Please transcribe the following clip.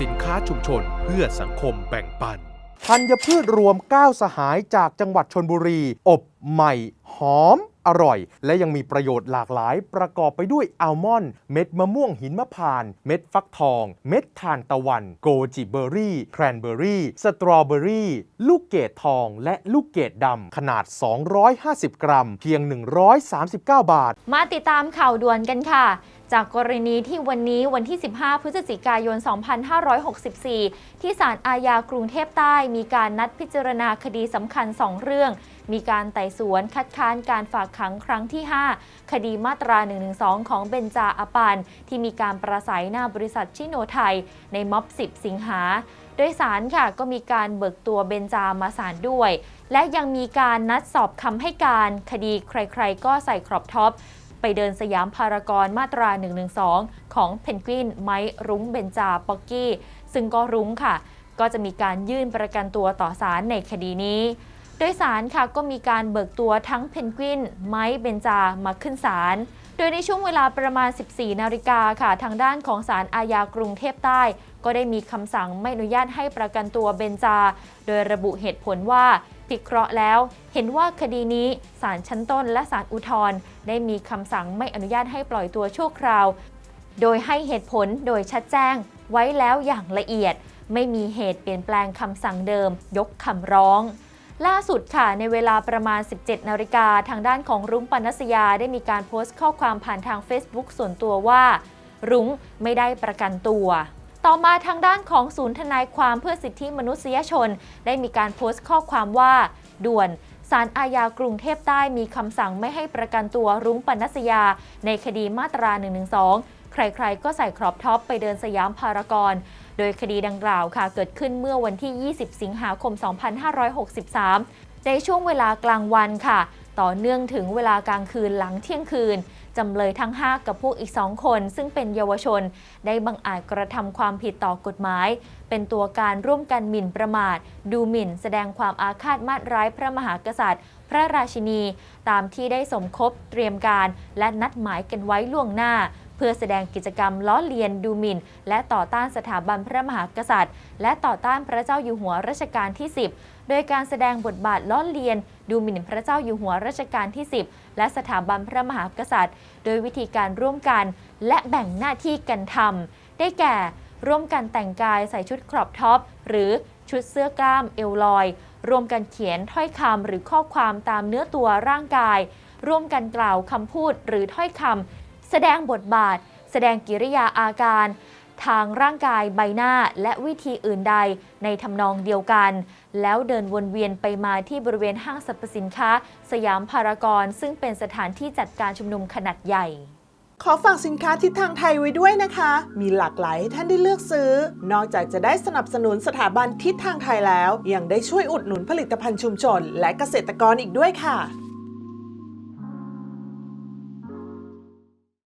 สินค้าชุมชนเพื่อสังคมแบ่งปันธัญพืชรวม 9 สหายจากจังหวัดชนบุรี อบใหม่ หอม อร่อย และยังมีประโยชน์หลากหลาย ประกอบไปด้วยอัลมอนด์เม็ดมะม่วงหินมะพานต์เม็ดฟักทอง เม็ดทานตะวัน โกจิเบอร์รี่ แครนเบอร์รี่ สตรอเบอร์รี่ ลูกเกดทอง และลูกเกดดำ ขนาด 250 กรัม เพียง 139 บาท มาติดตามข่าวด่วนกันค่ะ จากกรณีที่วันนี้วันที่ 15 พฤศจิกายน 2564 ที่ศาลอาญากรุงเทพใต้มีการนัดพิจารณาคดีสำคัญ 2 เรื่อง มีการไต่สวนคัดค้านการฝากขังครั้งที่ 5 คดีมาตรา 112 ของเบนจาอปานที่มีการประสัยหน้าบริษัทชิโนไทย ในม็อบ 10 สิงหา โดยสารค่ะก็มีการเบิกตัวเบนจามาศาลด้วย และยังมีการนัดสอบคำให้การคดีใครๆ ก็ใส่ครอบท็อป ไปเดินสยามพารากอนมาตรา 112 ของเพนกวินไม้รุ้งเบนจาป๊อกกี้ ซึ่งก็รุ้งค่ะ ก็จะมีการยื่นประกันตัวต่อศาลในคดีนี้ โดยสารค่ะก็มีการเบิกตัวทั้งเพนกวินไม้เบนจามาขึ้นศาลโดยในช่วงเวลาประมาณ 14 นาฬิกาค่ะ ทางด้านของศาลอาญากรุงเทพใต้ ก็ได้มีคำสั่งไม่อนุญาตให้ประกันตัวเบนจา โดยระบุเหตุผลว่าพิเคราะห์แล้ว เห็นว่าคดีนี้ศาลชั้นต้นและศาลอุทธรณ์ได้มีคำสั่งไม่อนุญาตให้ปล่อยตัวชั่วคราว โดยให้เหตุผลโดยชัดแจ้งไว้แล้วอย่างละเอียด ไม่มีเหตุเปลี่ยนแปลงคำสั่งเดิม ยกคำร้อง ล่าสุดค่ะ ในเวลาประมาณ 17 นาฬิกาทางด้านของรุ้งปนัสยาได้มีการโพสต์ข้อความผ่านทาง Facebook ส่วนตัวว่า รุ้งไม่ได้ประกันตัว ต่อมาทางด้านของศูนย์ทนายความเพื่อสิทธิมนุษยชน ได้มีการโพสต์ข้อความว่า ด่วนศาลอาญากรุงเทพใต้มีคำสั่งไม่ให้ประกันตัวรุ้งปนัสยา ในคดีมาตรา 112 ใครๆ ก็ใส่ครอบท็อปไปเดินสยามพารากอนโดยคดีดังกล่าวค่ะเกิดขึ้นเมื่อวันที่ 20 สิงหาคม 2563 ในช่วงเวลากลางวันค่ะ ต่อเนื่องถึงเวลากลางคืนหลังเที่ยงคืนจำเลยทั้ง 5 กับพวกอีก 2 คน ซึ่งเป็นเยาวชน ได้บังอาจกระทำความผิดต่อกฎหมาย เป็นตัวการร่วมกันหมิ่นประมาท ดูหมิ่น แสดงความอาฆาตมาตร้ายพระมหากษัตริย์ พระราชินี ตามที่ได้สมคบเตรียมการ และนัดหมายกันไว้ล่วงหน้า พื่อแสดงกิจกรรมล้อเลียนดูหมิ่น และต่อต้านสถาบันพระมหากษัตริย์ และต่อต้านพระเจ้าอยู่หัวรัชกาลที่ 10 โดยการแสดงบทบาทล้อเลียน ดูหมิ่นพระเจ้าอยู่หัวรัชกาลที่ 10 และสถาบันพระมหากษัตริย์ โดยวิธีการร่วมกัน และแบ่งหน้าที่กันทำได้แก่ ร่วมกันแต่งกายใส่ชุดครอปท็อปหรือชุดเสื้อกล้ามเอวลอยร่วมกันเขียนถ้อยคำหรือข้อความตามเนื้อตัวร่างกาย ร่วมกันกล่าวคำพูดหรือถ้อยคำ แสดงบทบาท แสดงกิริยาอาการ ทางร่างกายใบหน้าและวิธีอื่นใดในทำนองเดียวกัน แล้วเดินวนเวียนไปมาที่บริเวณห้างสรรพสินค้า สยามพารากอนซึ่งเป็นสถานที่จัดการชุมนุมขนาดใหญ่ขอฝากสินค้าทิศทางไทยไว้ด้วยนะคะ มีหลากหลายให้ท่านได้เลือกซื้อ นอกจากจะได้สนับสนุนสถาบันทิศทางไทยแล้ว ยังได้ช่วยอุดหนุนผลิตภัณฑ์ชุมชน และเกษตรกรอีกด้วยค่ะ